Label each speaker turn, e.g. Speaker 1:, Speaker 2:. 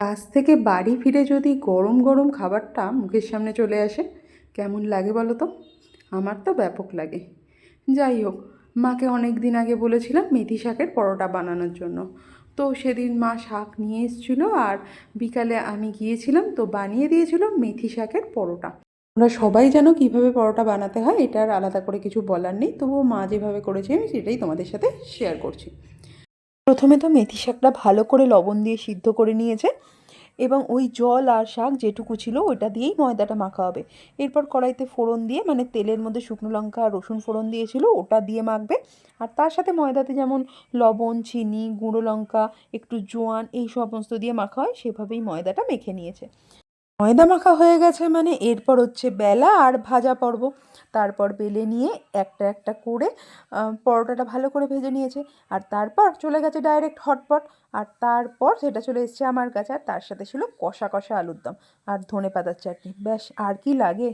Speaker 1: কাজ থেকে বাড়ি ফিরে যদি গরম গরম খাবারটা মুখের সামনে চলে আসে, কেমন লাগে বলো তো? আমার তো ব্যাপক লাগে। যাই হোক, মাকে অনেক দিন আগে বলেছিলাম মেথি শাকের পরোটা বানানোর জন্য। তো সেদিন মা শাক নিয়ে এসেছিল আর বিকালে আমি গিয়েছিলাম তো বানিয়ে দিয়েছিল মেথি শাকের পরোটা। আমরা সবাই জানো কীভাবে পরোটা বানাতে হয়, এটার আলাদা করে কিছু বলার নেই। তবুও মা যেভাবে করেছে, আমি সেটাই তোমাদের সাথে শেয়ার করছি। প্রথমে তো মেথি শাকটা ভালো করে লবণ দিয়ে সিদ্ধ করে নিয়েছে এবং ওই জল আর শাক যেটুকু ছিল ওইটা দিয়েই ময়দাটা মাখা হবে। এরপর কড়াইতে ফোড়ন দিয়ে মানে তেলের মধ্যে শুকনো লঙ্কা আর রসুন ফোড়ন দিয়েছিল, ওটা দিয়ে মাখবে। আর তার সাথে ময়দাতে যেমন লবণ, চিনি, গুঁড়ো লঙ্কা, একটু জোয়ান, এই সমস্ত দিয়ে মাখা হয়, সেভাবেই ময়দাটা মেখে নিয়েছে। ময়দা মাখা হয়ে গেছে মানে। এরপর হচ্ছে বেলা আর ভাজা পর্ব। তারপর বেলে নিয়ে একটা একটা করে পরোটাটা ভালো করে ভেজে নিয়েছে। আর তারপর চলে গেছে ডাইরেক্ট হটপট আর তারপর সেটা চলে এসছে আমার কাছে। আর তার সাথে ছিল কষা কষা আলুর দম। আর ধনে পাতার চাটনি। ব্যাস, আর কি লাগে?